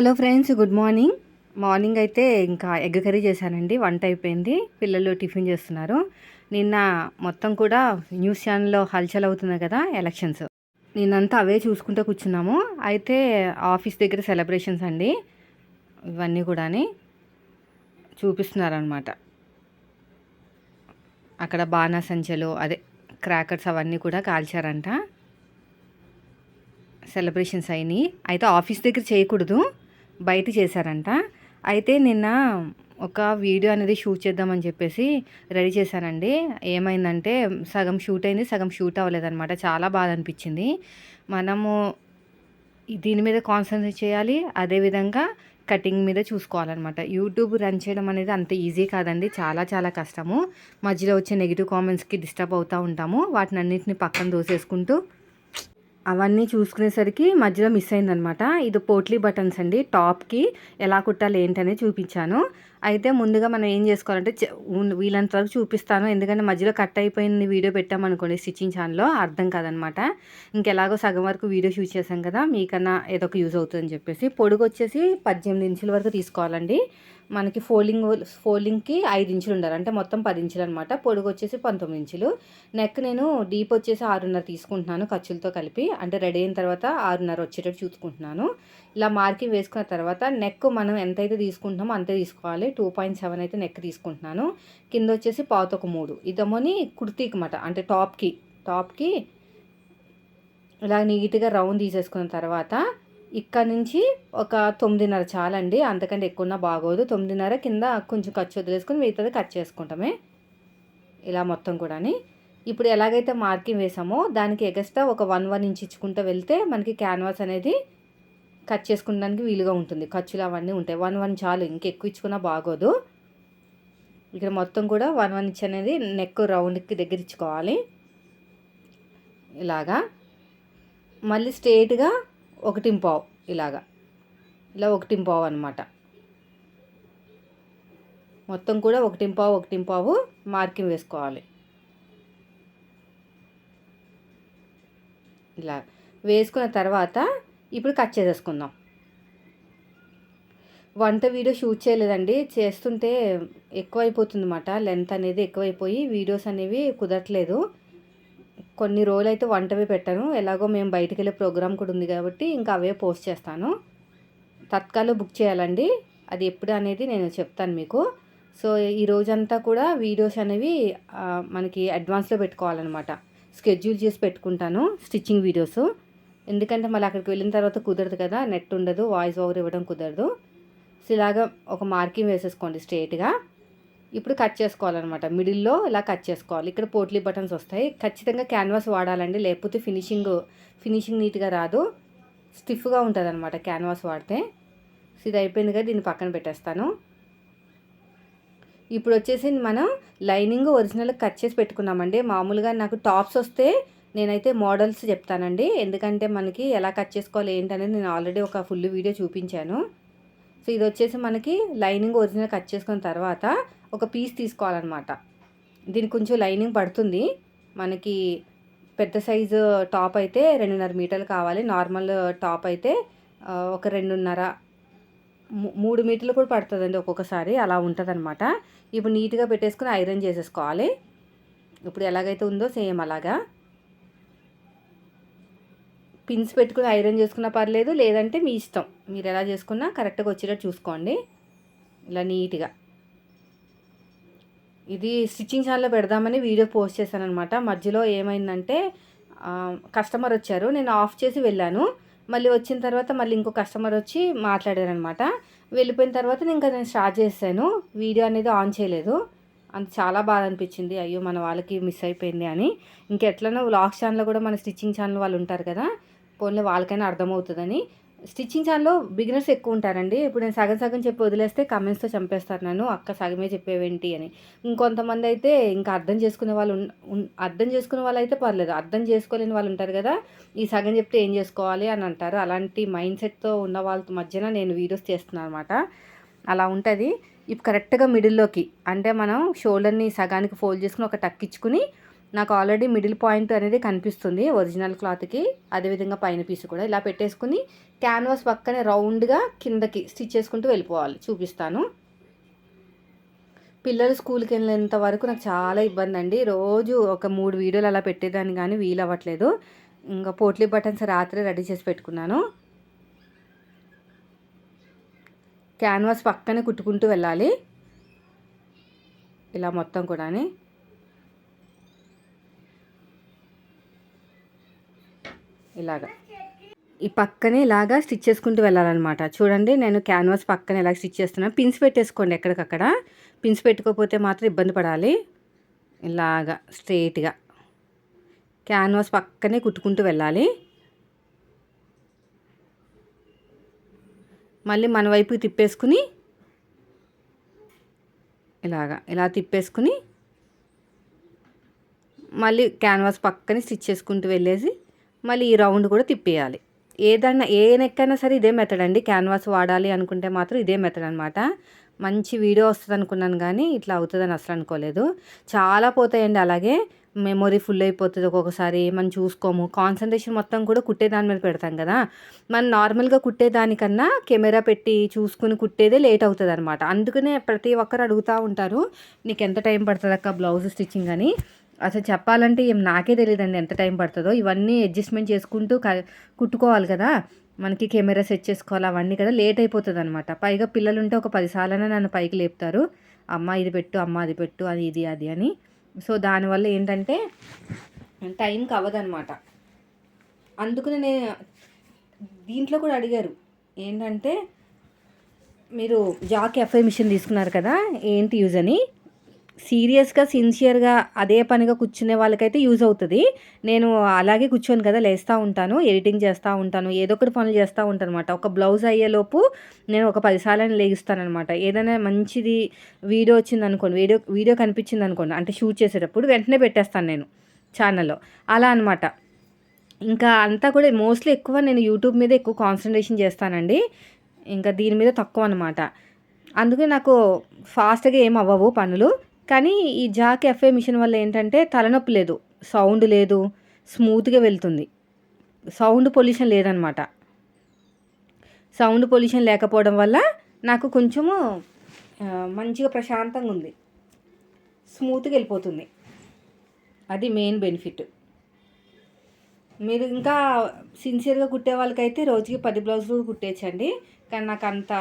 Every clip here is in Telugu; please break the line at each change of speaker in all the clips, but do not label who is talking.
Hello friends good morning. Morning అయితే ఇంకా ఎగ్ కర్రీ చేశానండి వంట అయిపోయింది. పిల్లలు టిఫిన్ చేస్తున్నారు. నిన్న మొత్తం కూడా న్యూస్ ఛానల్లో హల్చల్ అవుతుంది కదా ఎలక్షన్స్. నిన్నంతా అవే చూసుకుంటూ కూర్చున్నాము. అయితే ఆఫీస్ దగ్గర సెలబ్రేషన్స్ అండి ఇవన్నీ కూడాని చూపిస్తున్నారనమాట అక్కడ బాణాసంచలు అదే క్రాకర్స్ అవన్నీ కూడా కాల్చారంట. సెలబ్రేషన్స్ అయినాయి. అయితే ఆఫీస్ దగ్గర చేయకూడదు. బయట చేశారంట. అయితే నిన్న ఒక వీడియో అనేది షూట్ చేద్దామని చెప్పేసి రెడీ చేశానండి. ఏమైందంటే సగం షూట్ అయింది సగం షూట్ అవ్వలేదన్నమాట. చాలా బాధ అనిపించింది. మనము దీని మీద కాన్సన్ట్రేట్ చేయాలి అదేవిధంగా కటింగ్ మీద చూసుకోవాలన్నమాట. యూట్యూబ్ రన్ చేయడం అనేది అంత ఈజీ కాదండి. చాలా చాలా కష్టము. మధ్యలో వచ్చే నెగిటివ్ కామెంట్స్కి డిస్టర్బ్ అవుతూ ఉంటాము. వాటిని అన్నింటిని పక్కన దోసేసుకుంటూ అవన్నీ చూసుకునేసరికి మధ్యలో మిస్ అయిందనమాట. ఇది పోట్లీ బటన్స్ అండి టాప్కి ఎలా కుట్టాలి ఏంటనే చూపించాను. అయితే ముందుగా మనం ఏం చేసుకోవాలంటే వీలంత వరకు చూపిస్తాను. ఎందుకంటే మధ్యలో కట్ అయిపోయింది వీడియో పెట్టామనుకోండి స్టిచ్చింగ్ ఛానల్లో అర్థం కాదనమాట. ఇంకెలాగో సగం వరకు వీడియో షూట్ చేశాం కదా మీకన్నా ఏదో ఒక యూజ్ అవుతుందని చెప్పేసి. పొడుగు వచ్చేసి పద్దెనిమిది ఇంచుల వరకు తీసుకోవాలండి. మనకి ఫోల్డింగ్ ఫోల్డింగ్కి ఐదు ఇంచులు ఉండాలి. అంటే మొత్తం పది ఇంచులు అనమాట పొడుగు వచ్చేసి పంతొమ్మిది ఇంచులు. నెక్ నేను డీప్ వచ్చేసి ఆరున్నర తీసుకుంటున్నాను ఖర్చులతో కలిపి. అంటే రెడీ అయిన తర్వాత ఆరున్నర వచ్చేటట్టు చూసుకుంటున్నాను. ఇలా మార్కింగ్ వేసుకున్న తర్వాత నెక్ మనం ఎంతైతే తీసుకుంటున్నామో అంతే తీసుకోవాలి. టూ పాయింట్ సెవెన్ అయితే నెక్ తీసుకుంటున్నాను. కింద వచ్చేసి పాతొక మూడు. ఇదమ్మని కుర్తీకి మాట అంటే టాప్కి టాప్కి ఇలా నీట్గా రౌండ్ తీసేసుకున్న తర్వాత ఇక్కడ నుంచి ఒక తొమ్మిదిన్నర చాలండి. అంతకంటే ఎక్కువ బాగోదు. తొమ్మిదిన్నర కింద కొంచెం ఖర్చు వదిలేసుకొని మిగతాది కట్ చేసుకుంటామే. ఇలా మొత్తం కూడాని. ఇప్పుడు ఎలాగైతే మార్కింగ్ వేసామో దానికి ఎగస్ట్రా ఒక వన్ వన్ ఇంచ్ ఇచ్చుకుంటూ వెళ్తే మనకి క్యాన్వాస్ అనేది కట్ చేసుకోవడానికి వీలుగా ఉంటుంది. ఖర్చులు అవన్నీ ఉంటాయి. వన్ వన్ చాలు. ఇంకెక్కువ ఇచ్చుకున్నా బాగోదు. ఇక్కడ మొత్తం కూడా వన్ వన్ ఇంచ్ అనేది నెక్ రౌండ్కి దగ్గర ఇచ్చుకోవాలి ఇలాగా. మళ్ళీ స్ట్రేట్గా ఒకటి పావు ఇలాగా. ఇలా ఒకటి పావు అనమాట మొత్తం కూడా ఒకటి పావు ఒకటి పావు మార్కింగ్ వేసుకోవాలి. ఇలా వేసుకున్న తర్వాత ఇప్పుడు కట్ చేసేసుకుందాం. వంట వీడియో షూట్ చేయలేదండి. చేస్తుంటే ఎక్కువైపోతుంది అన్నమాట లెంత్ అనేది ఎక్కువైపోయి వీడియోస్ అనేవి కుదరట్లేదు. కొన్ని రోజులు అయితే వంటవి పెట్టాను. ఎలాగో మేము బయటికి వెళ్ళే ప్రోగ్రామ్ కూడా ఉంది కాబట్టి ఇంకా అవే పోస్ట్ చేస్తాను. తత్కాలో బుక్ చేయాలండి. అది ఎప్పుడు అనేది నేను చెప్తాను మీకు. సో ఈ రోజంతా కూడా వీడియోస్ అనేవి మనకి అడ్వాన్స్లో పెట్టుకోవాలన్నమాట. స్కెడ్యూల్ చేసి పెట్టుకుంటాను స్టిచ్చింగ్ వీడియోస్. ఎందుకంటే మళ్ళీ అక్కడికి వెళ్ళిన తర్వాత కుదరదు కదా నెట్ ఉండదు వాయిస్ ఓవర్ ఇవ్వడం కుదరదు. సో ఇలాగా ఒక మార్కింగ్ వేసేసుకోండి స్ట్రేట్గా. ఇప్పుడు కట్ చేసుకోవాలన్నమాట. మిడిల్లో ఇలా కట్ చేసుకోవాలి. ఇక్కడ పోట్లీ బటన్స్ వస్తాయి. ఖచ్చితంగా క్యాన్వాస్ వాడాలండి. లేకపోతే ఫినిషింగ్ ఫినిషింగ్ నీట్గా రాదు. స్టిఫ్గా ఉంటుంది అనమాట క్యాన్వాస్ వాడితే. ఇది అయిపోయింది కదా దీన్ని పక్కన పెట్టేస్తాను. ఇప్పుడు వచ్చేసి మనం లైనింగ్ ఒరిజినల్ కట్ చేసి పెట్టుకున్నామండి. మామూలుగా నాకు టాప్స్ వస్తే నేనైతే మోడల్స్ చెప్తానండి. ఎందుకంటే మనకి ఎలా కట్ చేసుకోవాలి ఏంటనేది నేను ఆల్రెడీ ఒక ఫుల్ వీడియో చూపించాను. సో ఇది వచ్చేసి మనకి లైనింగ్ ఒరిజినల్ కట్ చేసుకున్న తర్వాత ఒక పీస్ తీసుకోవాలన్నమాట. దీనికి కొంచెం లైనింగ్ పడుతుంది. మనకి పెద్ద సైజు టాప్ అయితే రెండున్నర మీటర్లు కావాలి. నార్మల్ టాప్ అయితే ఒక రెండున్నర మూడు మీటర్లు కూడా పడుతుందండి ఒక్కొక్కసారి. అలా ఉంటుంది అనమాట ఇప్పుడు నీట్గా పెట్టేసుకుని ఐరన్ చేసేసుకోవాలి. ఇప్పుడు ఎలాగైతే ఉందో సేమ్ అలాగా. పిన్స్ పెట్టుకుని ఐరన్ చేసుకున్నా పర్లేదు లేదంటే మీ ఇష్టం. మీరు ఎలా చేసుకున్నా కరెక్ట్గా వచ్చేటట్టు చూసుకోండి. ఇలా నీట్గా ఇది స్టిచ్చింగ్ ఛానల్లో పెడదామని వీడియో పోస్ట్ చేశాను అనమాట మధ్యలో ఏమైందంటే కస్టమర్ వచ్చారు. నేను ఆఫ్ చేసి వెళ్ళాను. మళ్ళీ వచ్చిన తర్వాత మళ్ళీ ఇంకో కస్టమర్ వచ్చి మాట్లాడారనమాట వెళ్ళిపోయిన తర్వాత ఇంకా నేను స్టార్ట్ చేశాను. వీడియో అనేది ఆన్ చేయలేదు. అంత చాలా బాధ అనిపించింది. అయ్యో మన వాళ్ళకి మిస్ అయిపోయింది అని. ఇంకెట్లనో వ్లాగ్ ఛానల్ కూడా మన స్టిచ్చింగ్ ఛానల్ వాళ్ళు ఉంటారు కదా పోన్లే వాళ్ళకైనా అర్థమవుతుందని. స్టిచ్చింగ్ ఛానల్లో బిగినర్స్ ఎక్కువ ఉంటారండి. ఇప్పుడు నేను సగం సగం చెప్పి వదిలేస్తే కమెంట్స్తో చంపేస్తారు నన్ను. అక్క సగమే చెప్పేవేంటి అని. ఇంకొంతమంది అయితే ఇంకా అర్థం చేసుకునే వాళ్ళు అర్థం చేసుకునే వాళ్ళు అయితే పర్లేదు. అర్థం చేసుకోలేని వాళ్ళు ఉంటారు కదా ఈ సగం చెప్తే ఏం చేసుకోవాలి అని అంటారు. అలాంటి మైండ్ సెట్తో ఉన్న వాళ్ళ మధ్యన నేను వీడియోస్ చేస్తున్నాను అనమాట అలా ఉంటుంది. ఇప్పుడు కరెక్ట్గా మిడిల్లోకి అంటే మనం షోల్డర్ని సగానికి ఫోల్డ్ చేసుకుని ఒక టక్ ఇచ్చుకుని నాకు ఆల్రెడీ మిడిల్ పాయింట్ అనేది కనిపిస్తుంది ఒరిజినల్ క్లాత్కి. అదేవిధంగా పైన పీస్ కూడా. ఇలా పెట్టేసుకుని క్యాన్వాస్ పక్కనే రౌండ్గా కిందకి స్టిచ్ చేసుకుంటూ వెళ్ళిపోవాలి. చూపిస్తాను. పిల్లలు స్కూల్కి వెళ్ళేంత వరకు నాకు చాలా ఇబ్బంది అండి. రోజు ఒక మూడు వీడియోలు అలా పెట్టేదాన్ని కానీ వీలు అవ్వట్లేదు. ఇంకా పోట్లీ బటన్స్ రాత్రి రెడీ చేసి పెట్టుకున్నాను. క్యాన్వాస్ పక్కనే కుట్టుకుంటూ వెళ్ళాలి. ఇలా మొత్తం కూడా ఇలాగా. ఈ పక్కనే ఇలాగా స్టిచ్ చేసుకుంటూ వెళ్ళాలన్నమాట. చూడండి నేను క్యాన్వాస్ పక్కన ఇలా స్టిచ్ చేస్తున్నాను పిన్స్ పెట్టేసుకోండి ఎక్కడికక్కడ. పిన్స్ పెట్టుకోకపోతే మాత్రం ఇబ్బంది పడాలి. ఇలాగా స్ట్రైట్గా క్యాన్వాస్ పక్కనే కుట్టుకుంటూ వెళ్ళాలి. మళ్ళీ మన వైపు తిప్పేసుకుని ఇలాగా ఇలా తిప్పేసుకుని మళ్ళీ క్యాన్వాస్ పక్కనే స్టిచ్ చేసుకుంటూ వెళ్ళేసి మళ్ళీ ఈ రౌండ్ కూడా తిప్పేయాలి. ఏదన్నా ఏ నెక్కైనా సరే ఇదే మెథడ్ అండి. క్యాన్వాస్ వాడాలి అనుకుంటే మాత్రం ఇదే మెథడ్ అనమాట మంచి వీడియో వస్తుంది అనుకున్నాను కానీ ఇట్లా అవుతుందని అసలు అనుకోలేదు. చాలా పోతాయండి అలాగే. మెమొరీ ఫుల్ అయిపోతుంది ఒక్కొక్కసారి. మనం చూసుకోము. కాన్సన్ట్రేషన్ మొత్తం కూడా కుట్టేదాని మీద పెడతాం కదా. మనం నార్మల్గా కుట్టేదానికన్నా కెమెరా పెట్టి చూసుకుని కుట్టేదే లేట్ అవుతుంది అనమాట అందుకనే ప్రతి ఒక్కరు అడుగుతూ ఉంటారు నీకు ఎంత టైం పడుతుంది అక్క బ్లౌజ్ స్టిచ్చింగ్ అని. అసలు చెప్పాలంటే ఏం నాకే తెలియదండి ఎంత టైం పడుతుందో. ఇవన్నీ అడ్జస్ట్మెంట్ చేసుకుంటూ కుట్టుకోవాలి కదా. మనకి కెమెరా సెట్ చేసుకోవాలి అవన్నీ కదా. లేట్ అయిపోతుంది అనమాట పైగా పిల్లలు ఉంటే ఒక పదిసార్లనే నన్ను పైకి లేపుతారు. అమ్మ ఇది పెట్టు అమ్మ అది పెట్టు అది ఇది అది అని. సో దానివల్ల ఏంటంటే టైంకి అవ్వదనమాట అందుకు నేను దీంట్లో కూడా అడిగారు. ఏంటంటే మీరు జాక్ ఎఫ్ఐ మిషన్ తీసుకున్నారు కదా ఏంటి యూజ్ అని. సీరియస్గా సిన్సియర్గా అదే పనిగా కూర్చునే వాళ్ళకైతే యూజ్ అవుతుంది. నేను అలాగే కూర్చోను కదా లేస్తూ ఉంటాను ఎడిటింగ్ చేస్తూ ఉంటాను ఏదో ఒకటి పనులు చేస్తూ ఉంటాను అనమాట ఒక బ్లౌజ్ అయ్యేలోపు నేను ఒక పదిసార్లు లేగిస్తానమాట ఏదైనా మంచిది వీడియో వచ్చింది అనుకోండి వీడియో వీడియో కనిపించింది అనుకోండి అంటే షూట్ చేసేటప్పుడు వెంటనే పెట్టేస్తాను నేను ఛానల్లో. అలా అనమాట ఇంకా అంతా కూడా మోస్ట్లీ ఎక్కువ నేను యూట్యూబ్ మీద ఎక్కువ కాన్సన్ట్రేషన్ చేస్తానండి. ఇంకా దీని మీద తక్కువ అనమాట అందుకే నాకు ఫాస్ట్గా ఏం అవ్వవు పనులు. కానీ ఈ జాక్ ఎఫ్ఏ మిషన్ వల్ల ఏంటంటే తలనొప్పి లేదు సౌండ్ లేదు స్మూత్గా వెళ్తుంది. సౌండ్ పొల్యూషన్ లేదనమాట. సౌండ్ పొల్యూషన్ లేకపోవడం వల్ల నాకు కొంచెము మంచిగా ప్రశాంతంగా ఉంది. స్మూత్గా వెళ్ళిపోతుంది. అది మెయిన్ బెనిఫిట్. మీరు ఇంకా సిన్సియర్గా కుట్టే వాళ్ళకైతే రోజుకి పది బ్లౌజులు కుట్టేయచ్చండి. కానీ నాకు అంత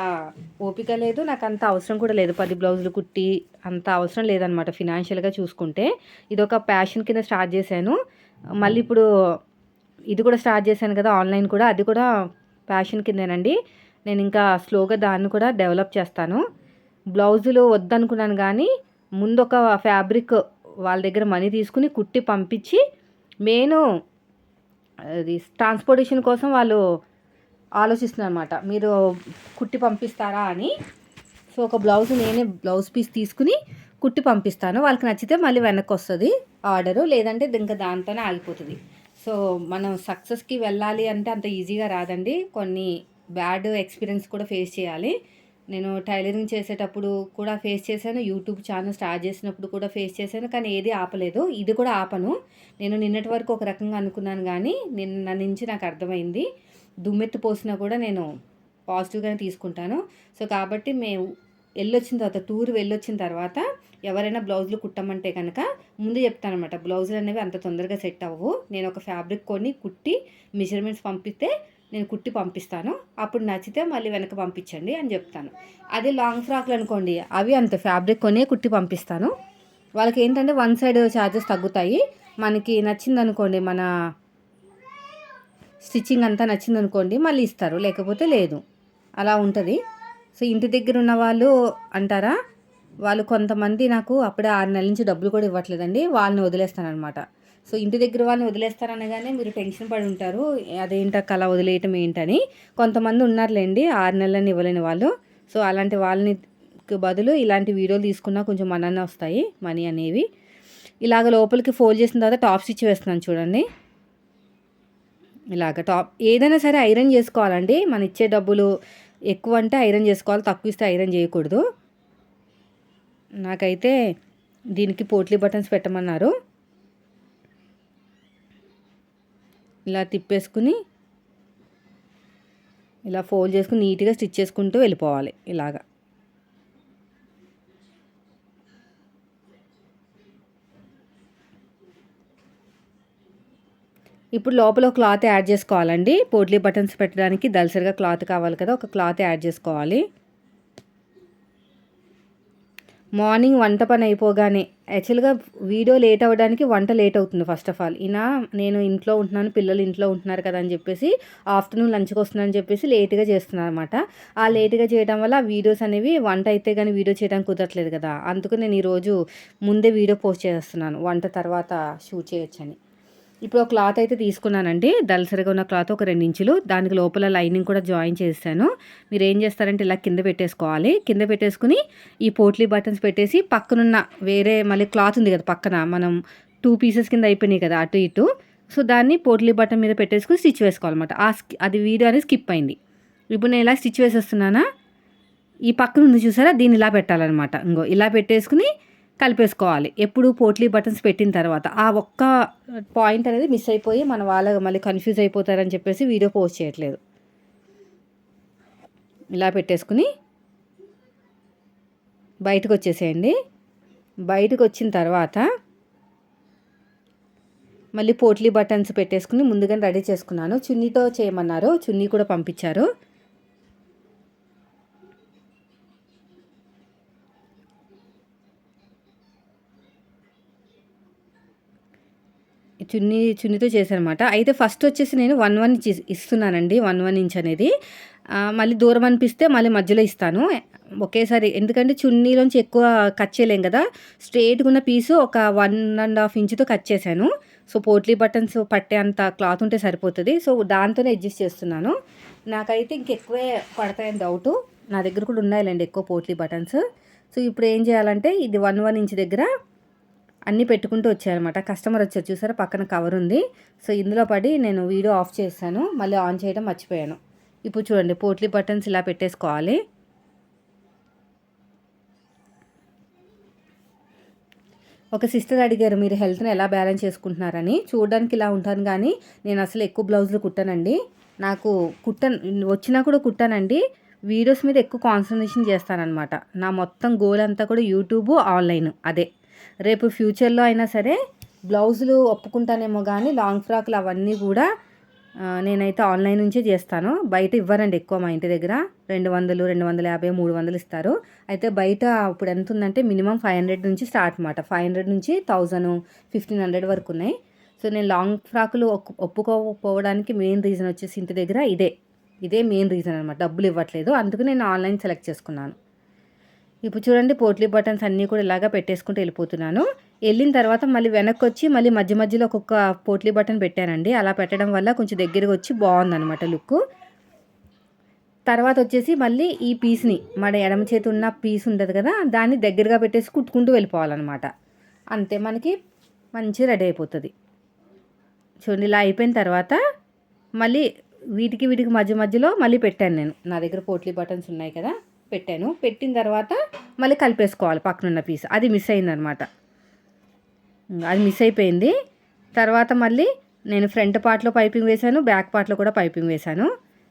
ఓపిక లేదు నాకు అంత అవసరం కూడా లేదు. పది బ్లౌజులు కుట్టి అంత అవసరం లేదనమాట ఫినాన్షియల్గా చూసుకుంటే. ఇది ఒక ప్యాషన్ కింద స్టార్ట్ చేశాను. మళ్ళీ ఇప్పుడు ఇది కూడా స్టార్ట్ చేశాను కదా ఆన్లైన్ కూడా అది కూడా ప్యాషన్ కిందేనండి. నేను ఇంకా స్లోగా దాన్ని కూడా డెవలప్ చేస్తాను. బ్లౌజులు వద్దనుకున్నాను కానీ ముందు ఒక ఫ్యాబ్రిక్ వాళ్ళ దగ్గర మనీ తీసుకుని కుట్టి పంపించి మెయిన్ అది ట్రాన్స్పోర్టేషన్ కోసం వాళ్ళు ఆలోచిస్తున్నాను అనమాట మీరు కుట్టి పంపిస్తారా అని. సో ఒక బ్లౌజ్ నేనే బ్లౌజ్ పీస్ తీసుకుని కుట్టి పంపిస్తాను. వాళ్ళకి నచ్చితే మళ్ళీ వెనక్కి వస్తుంది ఆర్డరు. లేదంటే ఇంకా దాంతోనే ఆగిపోతుంది. సో మనం సక్సెస్కి వెళ్ళాలి అంటే అంత ఈజీగా రాదండి. కొన్ని బ్యాడ్ ఎక్స్పీరియన్స్ కూడా ఫేస్ చేయాలి. నేను టైలరింగ్ చేసేటప్పుడు కూడా ఫేస్ చేశాను. యూట్యూబ్ ఛానల్ స్టార్ట్ చేసినప్పుడు కూడా ఫేస్ చేశాను. కానీ ఏది ఆపలేదు. ఇది కూడా ఆపను. నేను నిన్నటి వరకు ఒక రకంగా అనుకున్నాను కానీ నిన్న నుంచి నాకు అర్థమైంది. దుమ్మెత్తి పోసినా కూడా నేను పాజిటివ్గానే తీసుకుంటాను. సో కాబట్టి మేము వెళ్ళొచ్చిన తర్వాత టూర్ వెళ్ళొచ్చిన తర్వాత ఎవరైనా బ్లౌజులు కుట్టమంటే కనుక ముందు చెప్తాను అనమాట బ్లౌజులు అనేవి అంత తొందరగా సెట్ అవ్వవు. నేను ఒక ఫ్యాబ్రిక్ కొని కుట్టి మెజర్మెంట్స్ పంపిస్తే నేను కుట్టి పంపిస్తాను. అప్పుడు నచ్చితే మళ్ళీ వెనక పంపించండి అని చెప్తాను. అదే లాంగ్ ఫ్రాక్లు అనుకోండి అవి అంత ఫ్యాబ్రిక్ కొనే కుట్టి పంపిస్తాను. వాళ్ళకి ఏంటంటే వన్ సైడ్ ఛార్జెస్ తగ్గుతాయి. మనకి నచ్చిందనుకోండి మన స్టిచ్చింగ్ అంతా నచ్చింది అనుకోండి మళ్ళీ ఇస్తారు. లేకపోతే లేదు. అలా ఉంటుంది. సో ఇంటి దగ్గర ఉన్న వాళ్ళు అంటారా వాళ్ళు కొంతమంది నాకు అప్పుడే ఆరు నెలల నుంచి డబ్బులు కూడా ఇవ్వట్లేదండి వాళ్ళని వదిలేస్తానమాట సో ఇంటి దగ్గర వాళ్ళని వదిలేస్తారనగానే మీరు టెన్షన్ పడి ఉంటారు అదేంట కళ వదిలేయటం ఏంటని. కొంతమంది ఉన్నారులేండి ఆరు నెలలని ఇవ్వలేని వాళ్ళు. సో అలాంటి వాళ్ళని బదులు ఇలాంటి వీడియోలు తీసుకున్నా కొంచెం మననే వస్తాయి మనీ అనేవి. ఇలాగ లోపలికి ఫోల్డ్ చేసిన తర్వాత టాప్ స్టిచ్ వేస్తున్నాను చూడండి. ఇలాగ టాప్ ఏదైనా సరే ఐరన్ చేసుకోవాలండి. మన ఇచ్చే డబ్బులు ఎక్కువ అంటే ఐరన్ చేసుకోవాలి తక్కువ ఇస్తే ఐరన్ చేయకూడదు. నాకైతే దీనికి పోట్లీ బటన్స్ పెట్టమన్నారు. ఇలా తిప్పేసుకుని ఇలా ఫోల్డ్ చేసుకుని నీట్గా స్టిచ్ చేసుకుంటూ వెళ్ళిపోవాలి ఇలాగా. ఇప్పుడు లోపల క్లాత్ యాడ్ చేసుకోవాలండి. పోట్లీ బటన్స్ పెట్టడానికి దలసరిగా క్లాత్ కావాలి కదా ఒక క్లాత్ యాడ్ చేసుకోవాలి. మార్నింగ్ వంట పని అయిపోగానే యాక్చువల్గా వీడియో లేట్ అవ్వడానికి వంట లేట్ అవుతుంది ఫస్ట్ ఆఫ్ ఆల్. ఇలా నేను ఇంట్లో ఉంటున్నాను పిల్లలు ఇంట్లో ఉంటున్నారు కదా అని చెప్పేసి ఆఫ్టర్నూన్ లంచ్కి వస్తున్నాను చెప్పేసి లేట్గా చేస్తున్నాను అనమాట ఆ లేట్గా చేయడం వల్ల వీడియోస్ అనేవి వంట అయితే కానీ వీడియో చేయడానికి కుదరట్లేదు కదా. అందుకు నేను ఈరోజు ముందే వీడియో పోస్ట్ చేస్తున్నాను వంట తర్వాత షూట్ చేయొచ్చని. ఇప్పుడు ఒక క్లాత్ అయితే తీసుకున్నానండి. దలసరిగా ఉన్న క్లాత్ ఒక రెండు ఇంచులు దానికి లోపల లైనింగ్ కూడా జాయిన్ చేస్తాను మీరు ఏం చేస్తారంటే ఇలా కింద పెట్టేసుకోవాలి. కింద పెట్టేసుకుని ఈ పోట్లీ బటన్స్ పెట్టేసి పక్కనున్న వేరే మళ్ళీ క్లాత్ ఉంది కదా పక్కన మనం టూ పీసెస్ కింద అయిపోయినాయి కదా అటు ఇటు. సో దాన్ని పోట్లీ బటన్ మీద పెట్టేసుకుని స్టిచ్ వేసుకోవాలన్నమాట. ఆ అది వీడియో అనేది స్కిప్ అయింది. ఇప్పుడు నేను ఇలా స్టిచ్ వేసేస్తున్నానా? ఈ పక్కన ఉంది చూసారా? దీన్ని ఇలా పెట్టాలన్నమాట. ఇంకో ఇలా పెట్టేసుకుని కలిపేసుకోవాలి. ఎప్పుడు పోట్లీ బటన్స్ పెట్టిన తర్వాత. ఆ ఒక్క పాయింట్ అనేది మిస్ అయిపోయి మన వాళ్ళ మళ్ళీ కన్ఫ్యూజ్ అయిపోతారని చెప్పేసి వీడియో పోస్ట్ చేయట్లేదు. ఇలా పెట్టేసుకుని బయటకు వచ్చేసేయండి. బయటకు వచ్చిన తర్వాత మళ్ళీ పోట్లీ బటన్స్ పెట్టేసుకుని ముందుగానే రెడీ చేసుకున్నాను. చున్నీతో చేయమన్నారు. చున్నీ కూడా పంపించారు. చున్నీ చున్నీతో చేశానమాట. అయితే ఫస్ట్ వచ్చేసి నేను వన్ వన్ ఇంచ్ ఇస్తున్నానండి వన్ వన్ ఇంచ్ అనేది. మళ్ళీ దూరం అనిపిస్తే మళ్ళీ మధ్యలో ఇస్తాను. ఒకేసారి ఎందుకంటే చున్నీలోంచి ఎక్కువ కట్ చేయలేం కదా. స్ట్రేట్గా ఉన్న పీసు ఒక వన్ అండ్ హాఫ్ ఇంచ్తో కట్ చేశాను. సో పోట్లీ బటన్స్ పట్టే అంత క్లాత్ ఉంటే సరిపోతుంది. సో దాంతోనే అడ్జస్ట్ చేస్తున్నాను. నాకైతే ఇంకెక్కువే పడతాయని డౌటు నా దగ్గర కూడా ఉన్నాయిలేండి ఎక్కువ పోట్లీ బటన్స్. సో ఇప్పుడు ఏం చేయాలంటే ఇది వన్ వన్ ఇంచ్ దగ్గర అన్నీ పెట్టుకుంటూ వచ్చాయన్నమాట కస్టమర్ వచ్చారు చూసారా? పక్కన కవర్ ఉంది. సో ఇందులో పడి నేను వీడియో ఆఫ్ చేశాను. మళ్ళీ ఆన్ చేయడం మర్చిపోయాను. ఇప్పుడు చూడండి పోట్లీ బటన్స్ ఇలా పెట్టేసుకోవాలి. ఒక సిస్టర్ అడిగారు మీరు హెల్త్ని ఎలా బ్యాలెన్స్ చేసుకుంటున్నారని? చూడడానికి ఇలా ఉంటాను కానీ నేను అసలు ఎక్కువ బ్లౌజులు కుట్టానండి. నాకు కుట్టన్ వచ్చినా కూడా కుట్టానండి. వీడియోస్ మీద ఎక్కువ కాన్సన్ట్రేషన్ చేస్తానన్నమాట. నా మొత్తం గోల్ అంతా కూడా యూట్యూబ్ ఆన్లైన్ అదే. రేపు ఫ్యూచర్లో అయినా సరే బ్లౌజులు ఒప్పుకుంటానేమో కానీ లాంగ్ ఫ్రాక్లు అవన్నీ కూడా నేనైతే ఆన్లైన్ నుంచే చేస్తాను. బయట ఇవ్వరండి ఎక్కువ మా ఇంటి దగ్గర. రెండు వందలు రెండు వందల యాభై మూడు వందలు ఇస్తారు. అయితే బయట ఇప్పుడు ఎంత ఉందంటే మినిమం ఫైవ్ హండ్రెడ్ నుంచి స్టార్ట్ అనమాట ఫైవ్ హండ్రెడ్ నుంచి థౌజండ్ ఫిఫ్టీన్ హండ్రెడ్ వరకు ఉన్నాయి. సో నేను లాంగ్ ఫ్రాకులు ఒప్పుకోకపోవడానికి మెయిన్ రీజన్ వచ్చేసి ఇంటి దగ్గర ఇదే. ఇదే మెయిన్ రీజన్ అనమాట డబ్బులు ఇవ్వట్లేదు. అందుకు నేను ఆన్లైన్ సెలెక్ట్ చేసుకున్నాను. ఇప్పుడు చూడండి పోట్లీ బటన్స్ అన్నీ కూడా ఇలాగా పెట్టేసుకుంటూ వెళ్ళిపోతున్నాను. వెళ్ళిన తర్వాత మళ్ళీ వెనక్కి వచ్చి మళ్ళీ మధ్య మధ్యలో ఒక్కొక్క పోట్లీ బటన్ పెట్టానండి. అలా పెట్టడం వల్ల కొంచెం దగ్గరగా వచ్చి బాగుందనమాట లుక్. తర్వాత వచ్చేసి మళ్ళీ ఈ పీస్ని మన ఎడమ చేతి ఉన్న పీస్ ఉంటుంది కదా దాన్ని దగ్గరగా పెట్టేసి కుట్టుకుంటూ వెళ్ళిపోవాలన్నమాట. అంతే మనకి మంచి రెడీ అయిపోతుంది. చూడండి ఇలా అయిపోయిన తర్వాత మళ్ళీ వీటికి వీటికి మధ్య మధ్యలో మళ్ళీ పెట్టాను నేను. నా దగ్గర పోట్లీ బటన్స్ ఉన్నాయి కదా. పెట్టాను. పెట్టిన తర్వాత మళ్ళీ కలిపేసుకోవాలి పక్కనున్న పీస్ అది మిస్ అయిందనమాట. అది మిస్ అయిపోయింది. తర్వాత మళ్ళీ నేను ఫ్రంట్ పార్ట్లో పైపింగ్ వేశాను బ్యాక్ పార్ట్లో కూడా పైపింగ్ వేశాను.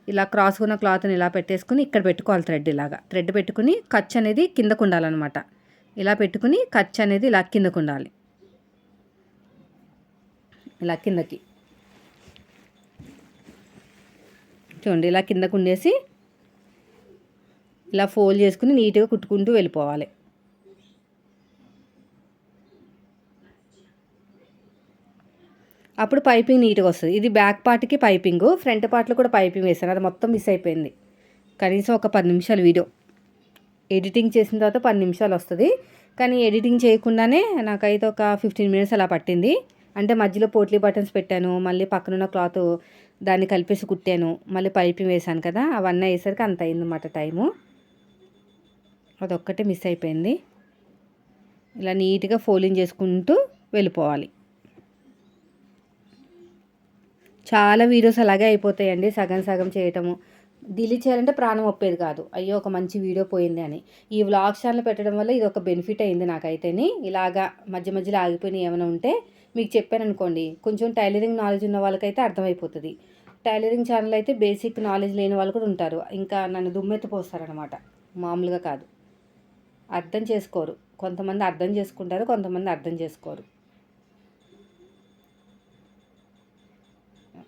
ఇలా క్రాస్ ఉన్న క్లాత్ని ఇలా పెట్టేసుకుని ఇక్కడ పెట్టుకోవాలి థ్రెడ్ ఇలాగా. థ్రెడ్ పెట్టుకుని ఖర్చు అనేది కిందకు ఉండాలన్నమాట ఇలా పెట్టుకుని ఖర్చు అనేది ఇలా కిందకు ఉండాలి. ఇలా కిందకి. చూడండి ఇలా కిందకు ఉండేసి ఇలా ఫోల్డ్ చేసుకుని నీట్గా కుట్టుకుంటూ వెళ్ళిపోవాలి. అప్పుడు పైపింగ్ నీట్గా వస్తుంది. ఇది బ్యాక్ పార్ట్కి పైపింగ్ ఫ్రంట్ పార్ట్లో కూడా పైపింగ్ వేసాను అది మొత్తం మిస్ అయిపోయింది. కనీసం ఒక పది నిమిషాలు వీడియో. ఎడిటింగ్ చేసిన తర్వాత పది నిమిషాలు వస్తుంది. కానీ ఎడిటింగ్ చేయకుండానే నాకైతే ఒక ఫిఫ్టీన్ మినిట్స్ అలా పట్టింది. అంటే మధ్యలో పోట్లీ బటన్స్ పెట్టాను. మళ్ళీ పక్కనున్న క్లాత్ దాన్ని కలిపేసి కుట్టాను. మళ్ళీ పైపింగ్ వేసాను కదా. అవన్నీ వేసరికి అంత అయిందన్నమాట టైము. అదొక్కటే మిస్ అయిపోయింది. ఇలా నీట్గా ఫోలింగ్ చేసుకుంటూ వెళ్ళిపోవాలి. చాలా వీడియోస్ అలాగే అయిపోతాయండి సగం సగం చేయటము. డిలీట్ చేయాలంటే ప్రాణం ఒప్పేది కాదు. అయ్యో ఒక మంచి వీడియో పోయింది అని. ఈ వ్లాగ్ ఛానల్ పెట్టడం వల్ల ఇది ఒక బెనిఫిట్ అయింది నాకైతేని. ఇలాగా మధ్య మధ్యలో ఆగిపోయినాయి ఏమైనా ఉంటే మీకు చెప్పాను అనుకోండి. కొంచెం టైలరింగ్ నాలెడ్జ్ ఉన్న వాళ్ళకైతే అర్థమైపోతుంది. టైలరింగ్ ఛానల్ అయితే బేసిక్ నాలెడ్జ్ లేని వాళ్ళు కూడా ఉంటారు. ఇంకా నన్ను దుమ్మెత్తిపోస్తారనమాట మామూలుగా కాదు. అర్థం చేసుకోరు. కొంతమంది అర్థం చేసుకుంటారు కొంతమంది అర్థం చేసుకోరు.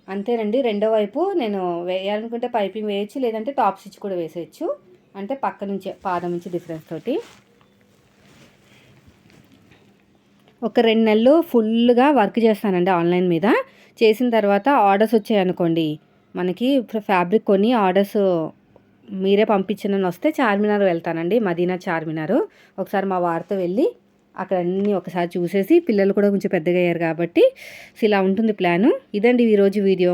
అంతేనండి. రెండో వైపు నేను వేయాలనుకుంటే పైపింగ్ వేయచ్చు లేదంటే టాప్ స్టిచ్ కూడా వేసేయచ్చు. అంటే పక్క నుంచి పాదం నుంచి డిఫరెన్స్ తోటి. ఒక రెండు నెలలు ఫుల్గా వర్క్ చేస్తానండి ఆన్లైన్ మీద. చేసిన తర్వాత ఆర్డర్స్ వచ్చాయనుకోండి మనకి ఫ్యాబ్రిక్ కొని ఆర్డర్స్ మీరే పంపించనని వస్తే చార్మినార్ వెళ్తానండి మదీనా చార్మినార్. ఒకసారి మా వారితో వెళ్ళి అక్కడ అన్నీ ఒకసారి చూసేసి పిల్లలు కూడా కొంచెం పెద్దగా అయ్యారు కాబట్టి సో ఇలా ఉంటుంది ప్లాను. ఇదండి ఈరోజు వీడియో.